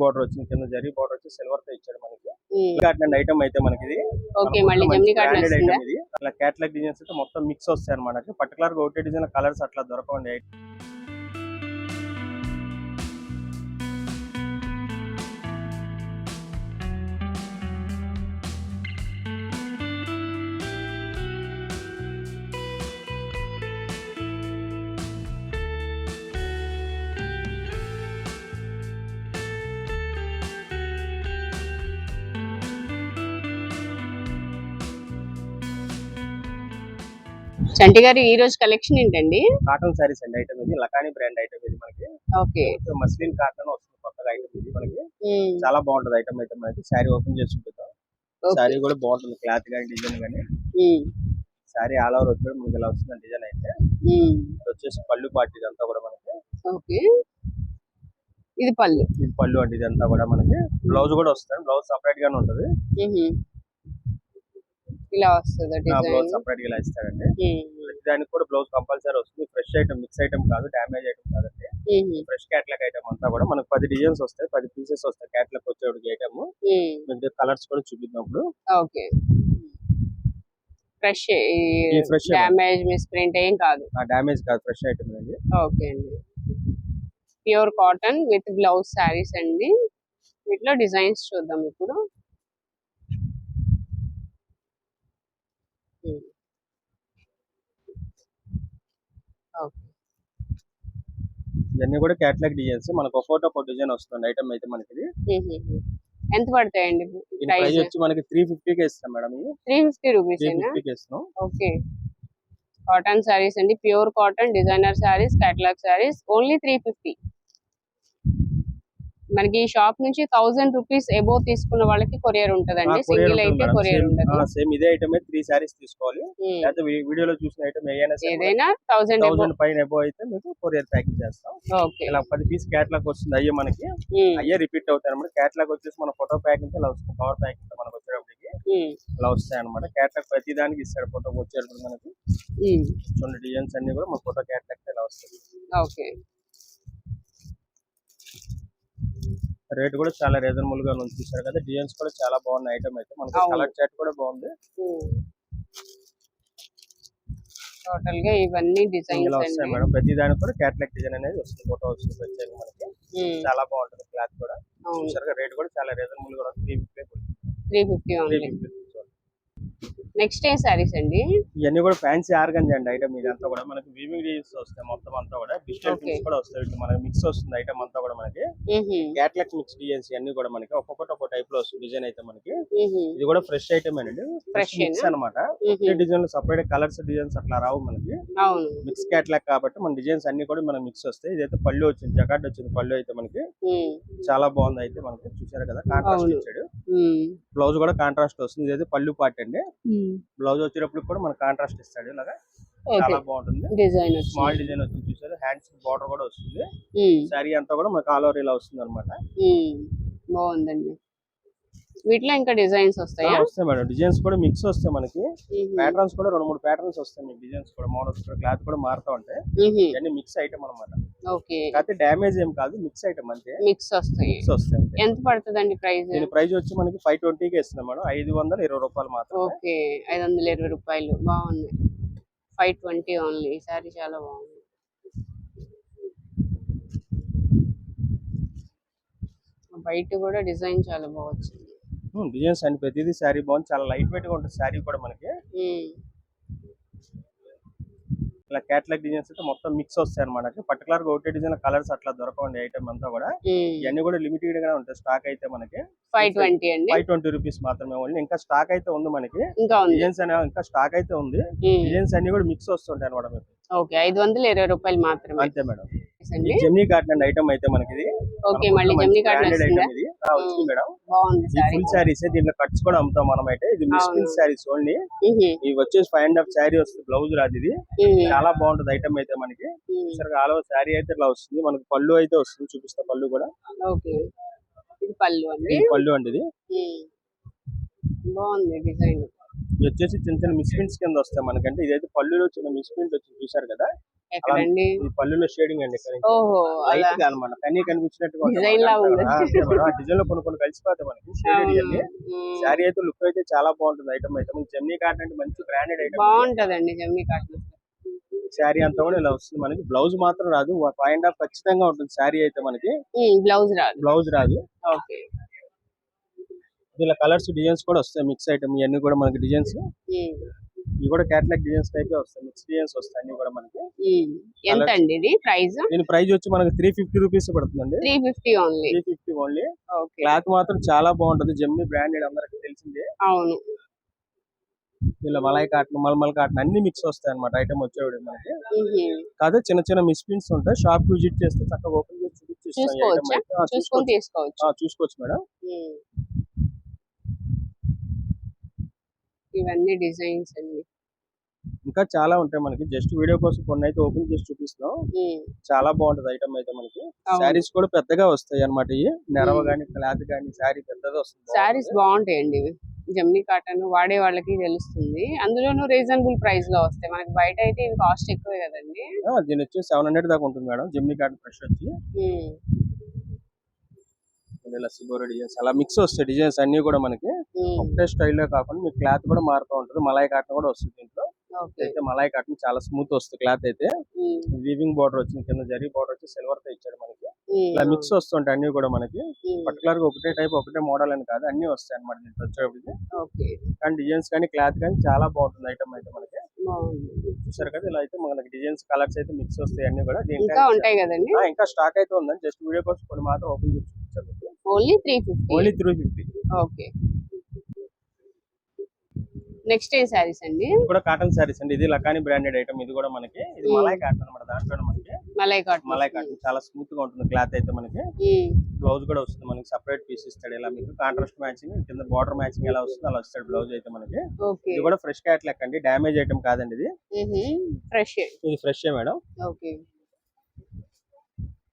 Border వచ్చింది కింద zari border వచ్చి సిల్వర్తో ఇచ్చాడు మనకి. కాటన్ ఐటమ్ అయితే మనకి ఇది. ఐటమ్ ఇది. అట్లా క్యాటలాగ్ డిజైన్స్ అయితే మొత్తం మిక్స్ వస్తాయి అనమాట పర్టికులర్గా ఒకటే డిజైన్ కలర్స్ అట్లా దొరకండి చంటి గారు ఈ రోజు కలెక్షన్ ఏంటండి? కాటన్ సారీస్ అండి ఐటమ్ ఇది. లకానీ బ్రాండ్ ఐటమ్ ఇది మనకి. ఓకే. మస్లిన్ కాటన్ వస్తుంది కొత్తగా ఐటమ్ ఇది మనకి. చాలా బాగుంటది ఐటమ్ అయితే మనకి. శారీ ఓపెన్ చేసి ఓకే. శారీ కూడా బాగుంటుంది. క్లాత్ కానీ డిజైన్ కానీ. శారీ ఆల్ ఓవర్ వచ్చి మనకి ఇలా వస్తుంది డిజైన్ అయితే. వచ్చేసి పళ్ళు పార్టీ ఇదంతా కూడా మనకి. ఓకే. ఇది పళ్ళు. ఇది పళ్ళు అండి ఇదంతా కూడా మనకి. బ్లౌజ్ కూడా వస్తుంది. బ్లౌజ్ సపరేట్ గానే ఉంటుంది. ఇలా వస్తుంది డిజైన్. సపరేట్గా ఇలా ఇస్తాడండి. దానికి కూడా బ్లౌజ్ కంపల్సరీ వస్తుంది. ఫ్రెష్ ఐటమ్ మిక్స్ ఐటమ్ కాదు డ్యామేజ్ ఐటమ్ కాదండి. ఫ్రెష్ క్యాట్లాగ్ ఐటమ్ అంతా కూడా మనకు పది డిజైన్స్ వస్తాయి పది పీసెస్ వస్తాయి క్యాట్లాగ్ వచ్చేటికి ఐటమ్ మీకు కలర్స్ కూడా చూపిద్దాం ఇప్పుడు. ఓకే. ఫ్రెష్ ఏ డ్యామేజ్ మిస్ ప్రింట్ ఏం కాదు. ఆ డ్యామేజ్ కాదు ఫ్రెష్ ఐటమ్ అండి. ఓకే అండి. Pure cotton with blouse saris అండి. వీటిలో డిజైన్స్ చూద్దాం ఇప్పుడు ఉమ్. ఓకే ఇవన్నీ కూడా క్యాట్లాగ్ డిజైన్స్. మనకు ఫోటో ఒక డిజైన్ వస్తుంది ఐటమ్ అయితే మనకి ఇది. ఎంత పడతాయండి ప్రైస్? వచ్చి మనకి త్రీ కి ఇస్తాం మేడం ఇది త్రీ ఫిఫ్టీ రూపీస్ ఇస్తున్నాం. ఓకే. కాటన్ శారీస్ అండి. Pure cotton designer saris catalogue saris only three fifty. మనకి ఈ షాప్ నుంచి థౌసండ్ రూపీస్ ఎబో తీసుకున్న వాళ్ళకి కొరియర్ ఉంటదండి. సింగిల్ అయితే కొరియర్ ఉండదు. సేమ్ ఇదే ఐటమ్ త్రీ సారీస్ తీసుకోవాలి. లేకపోతే వీడియోలో చూసిన ఐటమ్ ఏదైనా థౌసండ్ థౌసండ్ పైన ఎబో అయితే మీకు కొరియర్ ప్యాకింగ్ చేస్తాం. ఓకే. ఇలా పది పీస్ క్యాట్లాగ్ వస్తుంది అయ్యే మనకి. అయ్యే రిపీట్ అవుతాయి అనమాట క్యాట్లాగ్ వచ్చేసి మన ఫోటో ప్యాకింగ్ ఇలా వస్తుంది కవర్ ప్యాకింగ్ మనకు వచ్చేటప్పటికి. ఇలా వస్తాయి అనమాట క్యాట్లాగ్ ప్రతి దానికి ఇస్తాడు ఫోటో వచ్చేటప్పుడు మనకి. చూడండి డిజైన్స్ అన్ని కూడా మన ఫోటో క్యాట్లాగ్ ఇలా వస్తుంది ఓకే. రేట్ కూడా చాలా రీజనబుల్గా ఉంది. చూసారు కదా డిజైన్స్ కూడా చాలా బాగున్నాయి. ఐటమ్ అయితే మనకి. కలర్ చాట్ కూడా బాగుంది. టోటల్గా ఇవన్నీ ఇలా డిజైన్స్ వస్తాయి మేడం. ప్రతి దానికి కూడా క్యాట్లాగ్ డిజైన్ అనేది వస్తుంది. ఫోటో వస్తుంది ప్రత్యేకంగా మనకి. చాలా బాగుంటుంది క్లాత్ కూడా. చూసారుగా రేట్ కూడా చాలా రీజనబుల్ కూడా three fifty three fifty next ఏ శారీస్ అండి ఇవన్నీ కూడా ఫ్యాన్సీ ఆర్గంజీ అండి ఐటమ్ ఇదంతా కూడా మనకి వీవింగ్ డిజైన్స్ వస్తాయి మొత్తం అంతా కూడా డిజిటల్. ప్రింట్స్ కూడా వస్తాయి మనకి మిక్స్ వస్తుంది ఐటమ్ అంతా కూడా మనకి ఉహు. క్యాట్లాగ్ మిక్స్ డిజైన్స్ ఇవన్నీ కూడా మనకి ఒక్కొక్కటి ఒక్కొక్క టైప్లో వస్తుంది డిజైన్ అయితే మనకి. ఇది కూడా ఫ్రెష్ ఐటమ్ అండి Fresh మిక్స్? అనమాట. డిజైన్ సపరేట్ కలర్స్ డిజైన్స్ అట్లా రావు మనకి మిక్స్ క్యాట్లాగ్ కాబట్టి మన డిజైన్స్ అన్ని కూడా మనకి మిక్స్ వస్తాయి ఇదైతే పళ్ళు వచ్చింది జకాట్ వచ్చింది పళ్ళు అయితే మనకి. చాలా బాగుంది అయితే మనకి చూసారు కదా కాంట్రాస్ట్. ఇచ్చాడు. బ్లౌజ్ కూడా కాంట్రాస్ట్ వస్తుంది. ఇదైతే పళ్ళు పార్ట్ అండి. బ్లౌజ్ వచ్చేటప్పుడు కూడా మన కాంట్రాస్ట్ ఇస్తాడు. ఇలాగా చాలా బాగుంటుంది. డిజైన్ స్మాల్ డిజైన్ వచ్చింది చూసారు? హ్యాండ్స్ బార్డర్ కూడా వస్తుంది. శారీ అంతా కూడా మనకి ఆల్ ఓవర్ ఇలా వస్తుంది అనమాట. బాగుందండి. వీటిలో ఇంకా డిజైన్స్ వస్తాయా? వస్తాయి మేడం. డిజైన్స్ కూడా మిక్స్ వస్తాయి మనకి. ప్యాటర్న్స్ కూడా రెండు మూడు ప్యాటర్న్స్ వస్తాయి మీకు డిజైన్స్ కూడా. మోడల్స్ కూడా క్లాత్ కూడా మారుతూ ఉంటాయి. ఇవన్నీ మిక్స్ ఐటమ్ అనమాట ఓకే. కాకపోతే డ్యామేజ్ ఏం కాదు మిక్స్ ఐటమ్ అంతే. మిక్స్ వస్తాయి. మిక్స్ వస్తాయి ఎంత పడుతుందండి ప్రైస్ దీని ప్రైస్ వచ్చి మనకి ఫైవ్ ట్వంటీకి ఇస్తున్నాం మేడం. ఐదు వందల ఇరవై రూపాయలు మాత్రమే. ఓకే. ఐదు వందల ఇరవై రూపాయలు. బాగుంది ఫైవ్ ట్వంటీ ఓన్లీ ఈ సారీ చాలా బాగుంది. బయట కూడా డిజైన్ చాలా బాగా వచ్చింది. డిజైన్స్ అన్ని ప్రతిదీ శారీ బాగుంది. చాలా లైట్ వెయిట్గా ఉంటుంది శారీ కూడా మనకి. ఇలా క్యాట్లాగ్ డిజైన్స్ అయితే మొత్తం మిక్స్ వస్తాయి అనమాట పర్టికులర్గా ఒకటే డిజైన్ కలర్స్ అట్లా దొరకండి ఐటమ్ అంతా కూడా. ఇవన్నీ కూడా లిమిటెడ్గా ఉంటాయి. స్టాక్ అయితే మనకి. ఫైవ్ ట్వంటీ అండి. ఫైవ్ ట్వంటీ రూపీస్ మాత్రమే ఓన్లీ. ఇంకా స్టాక్ అయితే ఉంది మనకి. డిజైన్స్ అనే ఇంకా స్టాక్ అయితే ఉంది. డిజైన్స్ అన్ని కూడా మిక్స్ వస్తుంటాయి అనమాట మీకు. ఓకే. ఐదు వందల ఇరవై రూపాయలు మాత్రమే. అంతే మేడం. అండి జెమ్నీ కాటన్ అండి ఐటమ్ అయితే మనకి ఇది ఓకే మళ్ళీ జమ్ని ఐటమ్ ఇది. వచ్చింది మేడం. బాగుంది సారీ ఫుల్ శారీస్ దీంట్లో కట్స్ కూడా అమ్ముతాం మనం అయితే ఇది మిస్కిన్. శారీస్ ఓన్లీ ఇవి వచ్చేసి ఫైవ్ అండ్ హాఫ్ శారీ వస్తుంది బ్లౌజ్ రాదు ఇది. చాలా బాగుంటది ఐటమ్ అయితే మనకి. సరే ఆల్ ఓవర్ శారీ అయితే ఇట్లా వస్తుంది. మనకి పళ్ళు అయితే వస్తుంది. చూపిస్తా పళ్ళు కూడా. ఓకే ఇది పళ్ళు అండి. పళ్ళు అండి ఇది. బాగుంది డిజైన్ ఇవి వచ్చేసి చిన్న చిన్న మిస్ప్రింట్స్ కింద వస్తాయి మనకంటే. ఇదైతే పళ్ళులో చిన్న మిస్ప్రింట్ వచ్చి చూసారు కదా? ఎక్కడండి? ఇది పళ్ళులో షేడింగ్ అండి లైట్ అనమాట కనిపించినట్టుగా డిజైన్లో కొన్ని కొన్ని కలిసిపోతాయి మనకి. షేడెడ్. ఇవన్నీ. శారీ అయితే లుక్ అయితే చాలా బాగుంటుంది ఐటమ్ అయితే. మనకి జమ్నీ కాటన్ అంటే మంచి బ్రాండెడ్ ఐటమ్ బాగుంటదండి జమ్మి కాటన్ శారీ అంతా కూడా ఇలా వస్తుంది మనకి. బ్లౌజ్ మాత్రం రాదు. ఫైవ్ అండ్ హాఫ్ ఖచ్చితంగా ఉంటుంది శారీ అయితే మనకి. బ్లౌజ్ రాదు. బ్లౌజ్ రాదు. ఓకే. ఇలా కలర్స్ డిజైన్స్ కూడా వస్తాయి. మిక్స్ ఐటమ్ ఇవన్నీ కూడా మనకి డిజైన్స్. ఇవి కూడా క్యాటలాగ్ డిజైన్స్ టైప్ వస్తాయి. మిక్స్ డిజైన్స్ వస్తాయి అన్ని కూడా మనకి. ఎంత అండి ఇది ప్రైస్? దీని ప్రైస్ వచ్చి మనకి త్రీ ఫిఫ్టీ రూపీస్ పడుతుందండి. Three fifty only three fifty only okay. Cloth మాత్రం చాలా బాగుంటది. జమ్మి బ్రాండెడ్ అందరికి తెలిసిందే. అవును. ఇలా మలై కాటన్ మల్మల్ కాటన్ అన్ని మిక్స్ వస్తాయి అనమాట ఐటమ్ వచ్చేవాడు మనకి. కాదే చిన్న చిన్న మిస్ ప్రింట్స్ ఉంటాయి. షాప్ విజిట్ చేస్తే చక్కగా ఓపెన్ చేసి చూసుకోవచ్చు? మేడం. ఇవన్నీ డిజైన్స్ అండి. ఇంకా చాలా ఉంటాయి మనకి. జస్ట్ వీడియో కోసం కొన్ని అయితే ఓపెన్ చేసి చూపిస్తున్నాం. మ్మ్. చాలా బాగుంటది ఐటమ్ అయితే మనకి. శారీస్ కూడా పెద్దగా వస్తాయి అనమాట ఇవి. నెరవ. గానీ క్లాత్ గానీ శారీ పెద్దగా వస్తుంది శారీస్ బాగుంటాయండి ఇవి. జమ్నీ కాటన్ వాడే వాళ్ళకి తెలుస్తుంది. అందులోనూ రీజనబుల్ ప్రైస్లో వస్తాయి. మనకి బయట అయితే ఇది కాస్ట్ ఎక్కువే కదండి. దీని వచ్చి సెవెన్ హండ్రెడ్ దాకా ఉంటుంది మేడం. జమ్నీ కాటన్ ఫ్రెష్ వచ్చి. మ్మ్. ఇలా సిబోరా డిజైన్స్ అలా మిక్స్ వస్తాయి డిజైన్స్ అన్ని కూడా మనకి. ఒకటే స్టైల్లో కాకుండా మీకు క్లాత్ కూడా మారుతూ ఉంటుంది. మలాయ్ కాటన్ కూడా వస్తుంది దీంట్లో. అయితే మలాయ్ కాటన్ చాలా స్మూత్ వస్తుంది క్లాత్ అయితే. వీవింగ్ బార్డర్ వచ్చింది కింద జరీ బార్డర్ వచ్చి సిల్వర్తో ఇచ్చాడు మనకి. ఇలా మిక్స్ వస్తుంటాయి అన్ని కూడా మనకి. పర్టికులర్గా ఒకటే టైప్ ఒకటే మోడల్ అని కాదు. అన్ని వస్తాయి అనమాట దీంట్లో వచ్చేప్పటికి కానీ డిజైన్స్ కానీ క్లాత్ కానీ చాలా బాగుంటుంది ఐటమ్ అయితే మనకి. చూసారు కదా ఇలా అయితే మనకి డిజైన్స్ కలర్స్ అయితే మిక్స్ వస్తాయి అన్ని కూడా. ఇంకా స్టాక్ అయితే ఉందండి జస్ట్ వీడియో కోసం కొన్ని మాత్రం ఓపెన్ చేసి చూపించాను only three fifty only three fifty okay. Next ఏ శారీస్ అండి? ఇది కూడా కాటన్ సారీస్ అండి. ఇది లకాని బ్రాండెడ్ ఐటమ్ ఇది కూడా మనకి ఇది. మలాయ్ కాటన్ అనమాట దాంట్లో మనకి మలై కాటన్ మలాయ్ కాటన్ చాలా స్మూత్గా ఉంటుంది క్లాత్ అయితే మనకి. బ్లౌజ్ కూడా వస్తుంది మనకి సపరేట్ పీస్ ఇస్తాడు ఇలా మీకు కాంట్రాస్ట్ మ్యాచింగ్ కింద బార్డర్ మ్యాచింగ్ ఎలా వస్తుంది అలా వస్తాడు బ్లౌజ్ అయితే మనకి. ఇది కూడా ఫ్రెష్ క్యాట్ లెక్క అండి. డ్యామేజ్ ఐటమ్ కాదండి ఇది. ఫ్రెష్ ఇది ఫ్రెష్ మేడం. ఓకే.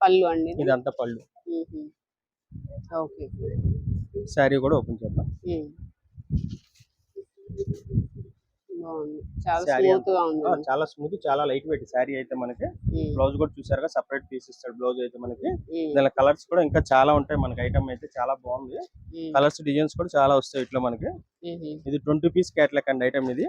పళ్ళు అండి ఇది? ఇదంతా పళ్ళు. ఓకే. శారీ కూడా ఓపెన్ చేద్దాం. చాలా స్మూత్ చాలా లైట్ వెయిట్ శారీ అయితే మనకి. బ్లౌజ్ కూడా చూసారుగా సపరేట్ పీస్ ఇస్తాడు బ్లౌజ్ అయితే మనకి. దాని కలర్స్ కూడా ఇంకా చాలా ఉంటాయి. మనకి ఐటమ్ అయితే చాలా బాగుంది. కలర్స్ డిజైన్స్ కూడా చాలా వస్తాయి ఇట్లా మనకి. ఇది ట్వంటీ పీస్ క్యాట్లాక్ అండి ఐటమ్ ఇది.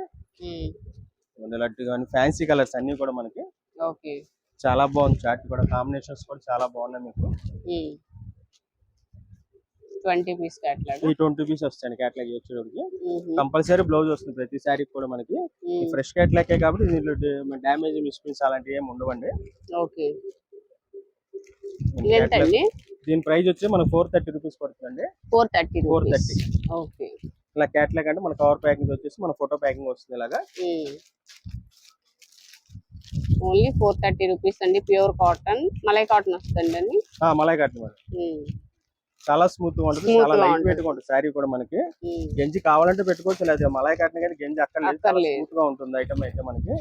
ఫ్యాన్సీ కలర్స్ అన్ని కూడా మనకి. ఓకే. చాలా బాగుంది. చాట్ కూడా కాంబినేషన్స్ కూడా చాలా బాగున్నాయి మీకు. Twenty piece catalogue. ఈ ట్వంటీ పీస్ వస్తాయి క్యాట్లాగ్ వచ్చేటప్పటికి కంపల్సరీ బ్లౌజ్ వస్తుంది ప్రతి శారీ కూడా మనకి. ఫ్రెష్ క్యాట్లాగే కాబట్టి దీంట్లో డ్యామేజ్ మిస్ప్రింట్స్ అలాంటివి ఏమి ఉండవండి. ఓకే. దీని ప్రైస్ వచ్చి మనకు ఫోర్ థర్టీ రూపీస్ పడుతుందండి. Four thirty four thirty. Okay. ఇలా క్యాట్లాగ్ అంటే మన కవర్ ప్యాకింగ్ వచ్చేసి మన ఫోటో ప్యాకింగ్ వస్తుంది ఇలాగా. ఓన్లీ ఫోర్ థర్టీ రూపీస్ అండి. Pure cotton. మలై కాటన్ వస్తుంది అండి ఆ, మలాయ్ కట్టిన మేడం. చాలా స్మూత్గా ఉంటుంది. చాలా లైట్. వెయిట్గా ఉంటుంది శారీ కూడా మనకి. గంజి కావాలంటే పెట్టుకోవచ్చు. లేదా మలాయ్ కట్టిన కానీ గంజి చాలా అక్కర్లేదు. స్మూత్గా ఉంటుంది ఐటమ్ అయితే మనకి.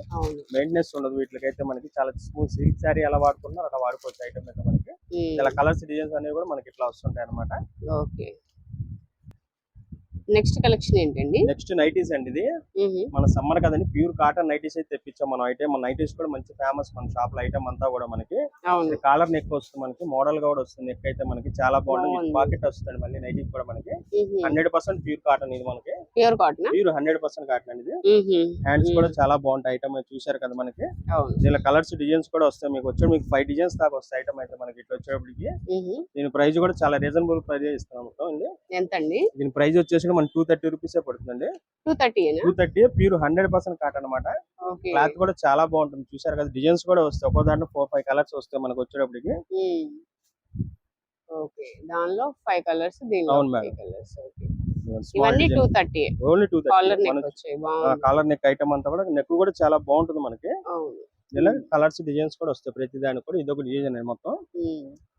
మెయింటెనెన్స్ ఉండదు వీటికైతే మనకి. చాలా స్మూత్ సిల్క్ శారీ ఎలా వాడుకున్నా అలా వాడుకోవచ్చు ఐటమ్ అయితే మనకి. ఇలా కలర్స్ డిజైన్స్ అనేవి కూడా మనకి ఇట్లా వస్తుంటాయి అనమాట నెక్స్ట్ కలెక్షన్ ఏంటండి? నెక్స్ట్ నైటీస్ అండి ఇది. మన సమ్మర్ కదండి ప్యూర్ కాటన్ నైటీస్ అయితే తెప్పించాం మనం. ఐటమ్ మన నైటీస్ కూడా మంచి ఫేమస్ మన షాప్లో ఐటమ్ అంతా కూడా మనకి. కాలర్ నెక్ వస్తుంది మనకి మోడల్గా కూడా వస్తుంది నెక్ అయితే మనకి. చాలా బాగుంటుంది. పాకెట్ వస్తుంది మళ్ళీ నైటీస్ కూడా మనకి. హండ్రెడ్ పర్సెంట్ ప్యూర్ కాటన్ ఇది మనకి. Pure cotton pure hundred percent cotton అండి ఇది. హ్యాండ్స్ కూడా చాలా బాగుంటాయి ఐటమ్ చూసారు కదా మనకి. దీనిలో కలర్స్ డిజైన్స్ కూడా వస్తాయి. మీకు వచ్చే మీకు ఫైవ్ డిజైన్స్ దాకా వస్తాయి ఐటమ్ అయితే మనకి ఇట్లా వచ్చేప్పటికి మ్మ్. దీని ప్రైస్ కూడా చాలా రీజనబుల్ ప్రైస్ ఇస్తున్నాం. మొత్తం అండి ఎంత అండి దీని ప్రైస్ వచ్చేసి మన టూ థర్టీ రూపీస్ పడుతుందండి. Two థర్టీనా two thirty pure hundred percent cotton అనమాట క్లాత్ కూడా చాలా బాగుంటుంది. చూసారు కదా డిజైన్స్ కూడా వస్తాయి. ఒక్కో దాంట్లో ఫోర్ ఫైవ్ కలర్స్ వస్తాయి మనకు వచ్చేటప్పటికి. ఓకే. దానిలో ఫైవ్ కలర్స్ దీనిలో. Colours okay. ఇవన్నీ two thirty only two collar neck thirty collar item అంతా కూడా నెక్ కూడా చాలా బాగుంటుంది మనకి. ఇలా కలర్స్ డిజైన్స్ కూడా వస్తాయి ప్రతి దానికి కూడా. ఇదొక డిజైన్ అండి మొత్తం.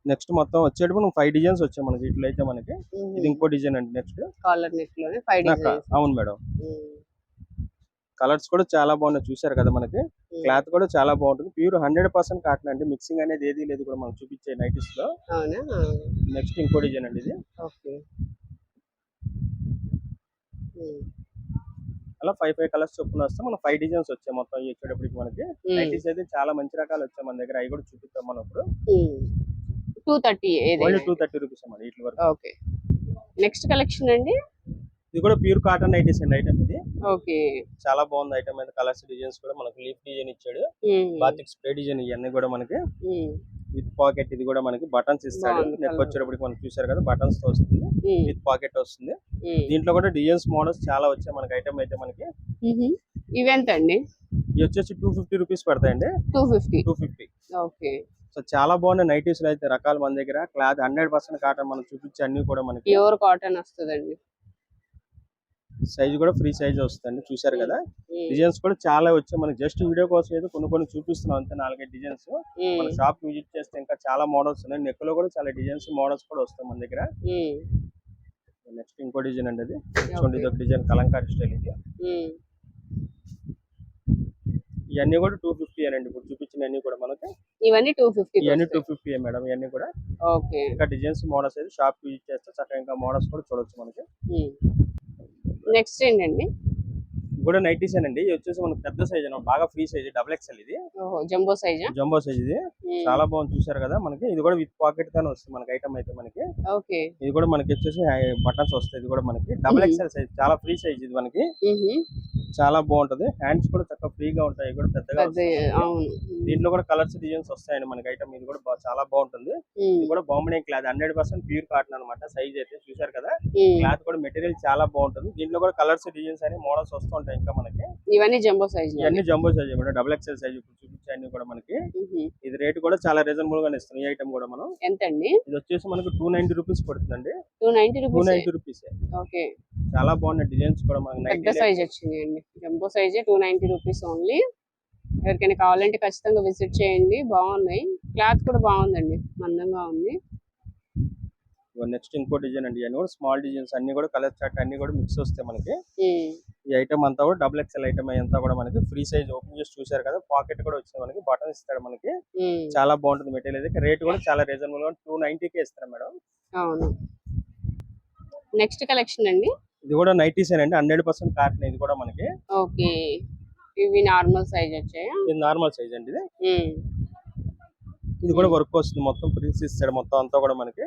నెక్స్ట్ మొత్తం వచ్చేటప్పుడు ఫైవ్ డిజైన్స్ వచ్చాయి మనకి. ఇట్లా అయితే మనకి ఇది ఇంకో డిజైన్ అండి నెక్స్ట్ కాలర్ నెక్లోనే ఫైవ్ డిజైన్స్ అవును మేడం. కలర్స్ కూడా చాలా బాగున్నాయి. చూసారు కదా మనకి? క్లాత్ కూడా చాలా బాగుంటుంది. ప్యూర్ హండ్రెడ్ పర్సెంట్ కాటన్ అండి. మిక్సింగ్ అనేది ఏది లేదు కూడా మనం చూపించే నైటీస్లో. నెక్స్ట్ ఇంకో డిజైన్ అండి ఇది. అలా ఫైవ్ ఫైవ్ కలర్స్ చొప్పున వస్తే మన ఫైవ్ డిజైన్స్ వచ్చాయి మొత్తం వచ్చేటప్పటికి మనకి. నైటీస్ అయితే చాలా మంచి రకాలు వచ్చాయి మన దగ్గర. అవి కూడా చూపిస్తాం మనం ఇప్పుడు. Two thirty only two thirty rupees అన్నమాట వీటి వరకు. ఓకే. నెక్స్ట్ కలెక్షన్ అండి? ఇది కూడా ప్యూర్ కాటన్ నైటీస్ అండి ఐటమ్ ఇది. ఓకే. చాలా బాగుంది ఐటమ్ అయితే కలర్స్ డిజైన్స్ కూడా మనకి లీఫ్ డిజైన్ ఇచ్చాడు. బాతిక్ స్ప్రే డిజైన్ ఇవన్నీ కూడా మనకి విత్ పాకెట్ ఇది కూడా మనకి బటన్స్ ఇస్తాడు. నెక్. వచ్చేటప్పటికి మనం చూసారు కదా బటన్స్తో వస్తుంది విత్ పాకెట్ వస్తుంది. దీంట్లో కూడా డిజైన్స్ మోడల్స్ చాలా వచ్చాయి మనకి ఐటమ్ అయితే మనకి. ఇవెంత అండి ఇవి వచ్చేసి టూ ఫిఫ్టీ రూపీస్ పడతాయండి. Two fifty. Two fifty. Okay. So చాలా బాగున్నాయి నైటీస్ అయితే రకాలు మన దగ్గర. క్లాత్ హండ్రెడ్ పర్సెంట్ కాటన్ మనం చూపించే అన్ని కూడా మనకి. ప్యూర్ కాటన్ వస్తుందండి. సైజ్ కూడా ఫ్రీ సైజ్ వస్తుంది చూసారు కదా? డిజైన్స్ కూడా చాలా వచ్చాయి. మనకి జస్ట్ వీడియో కోసం అయితే కొన్ని కొన్ని చూపిస్తున్నాం. అంతే నాలుగైదు డిజైన్స్. మన షాప్ విజిట్ చేస్తే ఇంకా చాలా మోడల్స్ ఉన్నాయి. నెక్లో కూడా చాలా డిజైన్స్ మోడల్స్ కూడా వస్తాయి మన దగ్గర. నెక్స్ట్ ఇంకో డిజైన్ అండి అది. చూడండి ఇది ఒక డిజైన్ కలంకారీ స్టైల్ ఇది. ఇవన్నీ కూడా టూ ఫిఫ్టీ అండి ఇప్పుడు చూపించిన అన్ని కూడా మనకి. ఇవన్నీ టూ ఫిఫ్టీ ఇవన్నీ టూ ఫిఫ్టీ మేడం. ఇవన్నీ కూడా ఓకే. ఇంకా డిజైన్స్ మోడల్స్ అయితే షాప్ విజిట్ చేస్తే చక్కగా ఇంకా మోడల్స్ కూడా చూడొచ్చు మనకి. నెక్స్ట్ ఏంటండి? కూడా నైటీస్ అండి. ఇది వచ్చేసి మనకి పెద్ద సైజ్ బాగా ఫ్రీ సైజ్ డబుల్ ఎక్స్ఎల్ ఇది. జంబో సైజా జంబో సైజ్ ఇది. చాలా బాగుంది చూసారు కదా మనకి. ఇది కూడా విత్ పాకెట్ గానే వస్తుంది మనకి ఐటమ్ అయితే మనకి. ఓకే. ఇది కూడా మనకి వచ్చేసి బటన్స్ వస్తాయి. ఇది కూడా మనకి. డబుల్ ఎక్స్ఎల్ సైజ్ చాలా ఫ్రీ సైజ్ ఇది మనకి. చాలా బాగుంటది. హ్యాండ్స్ కూడా చక్కగా ఫ్రీగా ఉంటాయి. కూడా పెద్దగా దీంట్లో కూడా కలర్స్ డిజైన్స్ వస్తాయండి మనకి ఐటమ్ ఇది కూడా చాలా బాగుంటుంది. ఇది కూడా Bombay cloth hundred percent pure cotton అనమాట సైజ్ అయితే చూసారు కదా? క్లాత్ కూడా మెటీరియల్ చాలా బాగుంటుంది. దీంట్లో కూడా కలర్స్ డిజైన్స్ అని మోడల్స్ వస్తూ ఉంటాయి ఇంకా మనకి. ఇవన్నీ జంబో సైజ్ ఇవన్నీ జంబో సైజ్ కూడా. డబుల్ ఎక్స్ఎల్ సైజ్ ఇప్పుడు చూపించే అన్ని కూడా మనకి. ఇది రేట్ కూడా చాలా రీజనబుల్ గానే ఇస్తుంది ఈ ఐటమ్ కూడా మనం. ఎంత అండి ఇది వచ్చేసి మనకి టూ నైన్టీ రూపీస్ పడుతుందండి. Two ninety two rupees ninety rupees okay చాలా బాగున్నాయి డిజైన్స్ కూడా మనకి పెద్ద సైజ్ వచ్చింది అండి జంబో సైజే టూ నైన్టీ రూపీస్ ఓన్లీ ఎవరికైనా కావాలంటే ఖచ్చితంగా విజిట్ చేయండి. బాగున్నాయి. క్లాత్ కూడా బాగుందండి. మందంగా ఉంది. నెక్స్ట్ ఇంకో డిజైన్ అండి. ఇవన్నీ కూడా స్మాల్ డిజైన్స్ అన్ని కూడా కలర్ చార్ట్ అన్ని కూడా మిక్స్ వస్తాయి మనకి. ఈ ఐటమ్ అంతా కూడా డబుల్ ఎక్స్ఎల్ ఐటమ్ అంతా కూడా మనకి ఫ్రీ సైజ్ ఓపెన్ చేసి చూసారు కదా పాకెట్ కూడా వచ్చింది మనకి బటన్ ఇస్తాడు మనకి. చాలా బాగుంటుంది మెటీరియల్ అయితే. రేట్ కూడా చాలా రీజనబుల్గా టూ కే ఇస్తారు మేడం. అవును. నెక్స్ట్ కలెక్షన్ అండి. ఇది కూడా నైటీస్ అండి హండ్రెడ్ పర్సెంట్ కాటన్ ఇది కూడా మనకి. ఓకే. ఇవి నార్మల్ సైజ్ వచ్చాయా? ఇది నార్మల్ సైజ్ అండి ఇది. ఇది కూడా వర్క్ వస్తుంది మొత్తం ప్రిన్స్ ఇస్తాడు మొత్తం అంతా కూడా మనకి.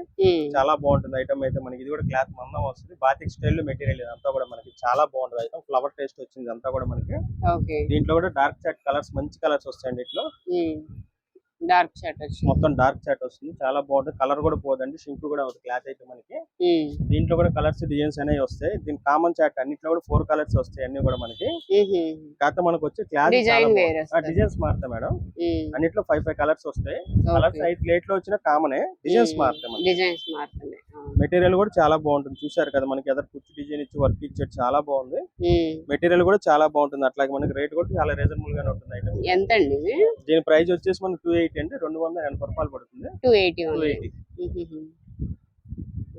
చాలా బాగుంటుంది ఐటమ్ అయితే మనకి. ఇది కూడా క్లాత్ మందం వస్తుంది. బాతిక్ స్టైల్ మెటీరియల్ ఇదంతా కూడా మనకి. చాలా బాగుంటుంది ఐటమ్ ఫ్లవర్ టేస్ట్ వచ్చింది అంతా కూడా మనకి. దీంట్లో కూడా డార్క్ చాట్ కలర్స్ మంచి కలర్స్ వస్తాయండి ఇట్లా. డార్క్ షర్ట్ వచ్చింది. మొత్తం డార్క్ చాట్ వస్తుంది. చాలా బాగుంటుంది. కలర్ కూడా పోదండి. షింక్ కూడా అవుతుంది క్లాత్ అయితే మనకి. దీంట్లో కూడా కలర్స్ డిజైన్స్ అనేవి వస్తాయి. దీని కామన్ చాట్ అన్నిట్లో కూడా ఫోర్ కలర్స్ వస్తాయి అన్ని కూడా మనకి. కాకపోతే మనకు వచ్చే క్లాత్. డిజైన్స్ మారుతాయి మేడం. అన్నిట్లో ఫైవ్ ఫైవ్ కలర్స్ వస్తాయి. కలర్స్. ఐదు ప్లేట్లో వచ్చిన కామనే. డిజైన్స్ మారుతాయి డిజైన్స్ అవును. మెటీరియల్ కూడా చాలా బాగుంటుంది. చూసారు కదా మనకి ఎదర్ కుర్చీ డిజైన్ ఇచ్చి వర్క్ ఇచ్చాడు చాలా బాగుంది. మెటీరియల్ కూడా చాలా బాగుంటుంది. అట్లాగే మనకి రేట్ కూడా చాలా రీజనబుల్ గానే ఉంటుంది ఎంత అండి దీని ప్రైస్ వచ్చేసి మనకి టూ ఎయిటీ అంటే రెండు వందల ఎనభై రూపాయలు పడుతుంది. Two eighty two eighty.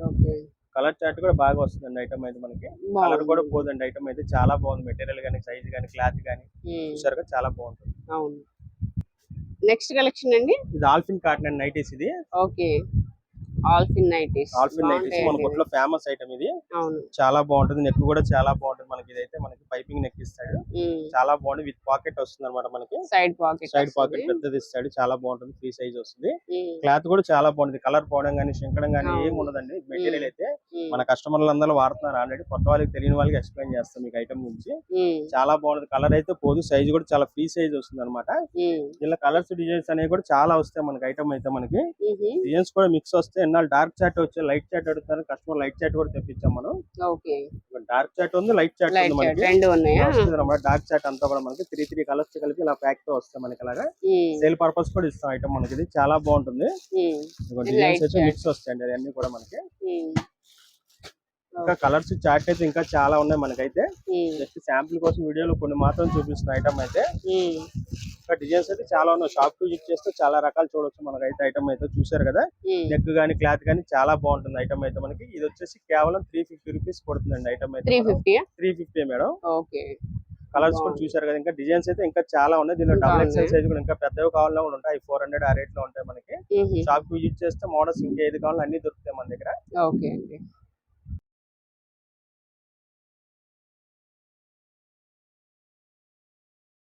Okay. Colour chart కూడా బాగా వస్తుందండి ఐటమ్ అయితే మనకి. కలర్ కూడా పోదండి ఐటమ్ అయితే. చాలా బాగుంది. మెటీరియల్ కానీ సైజ్ కానీ క్లాత్ కానీ చూసారు కదా చాలా బాగుంటుంది. అవును. నెక్స్ట్ కలెక్షన్ అండి? ఇది ఆల్ఫిన్ కాటన్ అండ్ నైటీస్ ఇది. Okay. Alpine nighties. Alpine nighties. మన కొట్లో ఫేమస్ ఐటమ్ ఇది. అవును. చాలా బాగుంటుంది. నెక్ కూడా చాలా బాగుంటుంది మనకి. ఇదైతే మనకి పైపింగ్ నెక్ ఇస్తాడు. చాలా బాగుంది. విత్ పాకెట్ వస్తుంది అనమాట మనకి. సైడ్ పాకెట్ సైడ్ పాకెట్ పెద్దది ఇస్తాడు. చాలా బాగుంటుంది. ఫ్రీ సైజ్ వస్తుంది. క్లాత్ కూడా చాలా బాగుంది. కలర్ పోవడం కానీ శంకడం కానీ అవును. ఏం ఉండదండి. మెటీరియల్ అయితే మన కస్టమర్లు అందరూ వాడుతున్నారు ఆల్రెడీ. కొత్త వాళ్ళకి తెలియని వాళ్ళకి ఎక్స్ప్లెయిన్ చేస్తాం మీకు ఐటమ్ గురించి. చాలా బాగుంది. కలర్ అయితే పోదు. సైజ్ కూడా చాలా ఫ్రీ సైజ్ వస్తుంది అనమాట ఇలా కలర్స్ డిజైన్స్ అనేవి కూడా చాలా వస్తాయి మనకి. ఐటమ్ అయితే మనకి. డిజైన్స్ కూడా మిక్స్ వస్తాయి ఎన్నాళ్ళు డార్క్ చాట్ వచ్చే లైట్ చాట్ అడుగుతారు. కస్టమర్ లైట్ చాట్ కూడా తెప్పించాం మనం. డార్క్ చాట్ ఉంది లైట్ చాట్ ఉంది మనకి. రెండు ఉన్నాయా? డార్క్ చాట్ అంతా కూడా మనకి త్రీ త్రీ కలర్స్ కలిపి ఇలా ప్యాక్తో వస్తాయి మనకి అలాగా సేల్ పర్పస్ కూడా ఇస్తాం ఐటమ్ మనకి. ఇది చాలా బాగుంటుంది. మిక్స్ వస్తాయండి. అన్ని కూడా మనకి. ఇంకా కలర్స్ చాట్ అయితే ఇంకా చాలా ఉన్నాయి మనకైతే. జస్ట్ శాంపుల్ కోసం వీడియోలో కొన్ని మాత్రం చూపిస్తున్న ఐటమ్ అయితే. ఇంకా డిజైన్స్ అయితే చాలా ఉన్నాయి. షాప్కు యూజ్ చేస్తే చాలా రకాలు చూడొచ్చు మనకైతే ఐటమ్ అయితే. చూసారు కదా? నెక్ గానీ క్లాత్ గానీ చాలా బాగుంటుంది ఐటమ్ అయితే మనకి. ఇది వచ్చేసి కేవలం త్రీ ఫిఫ్టీ రూపీస్ పడుతుందండి ఐటమ్ త్రీ అయితే fifty three fifty madam. Okay. Colours కూడా. చూసారు కదా? ఇంకా డిజైన్స్ అయితే ఇంకా చాలా ఉన్నాయి. దీనిలో డబుల్ ఎక్స్ఎల్. సైజ్ కూడా ఇంకా పెద్దవి కావాలన్నా కూడా ఉంటాయి. ఫోర్ హండ్రెడ్ ఆ రేట్లో ఉంటాయి మనకి. షాప్కు యూజ్ చేస్తే మోడల్స్ ఇంకా ఏది కావాలో అన్ని దొరుకుతాయి మన దగ్గర. ఓకే అండి.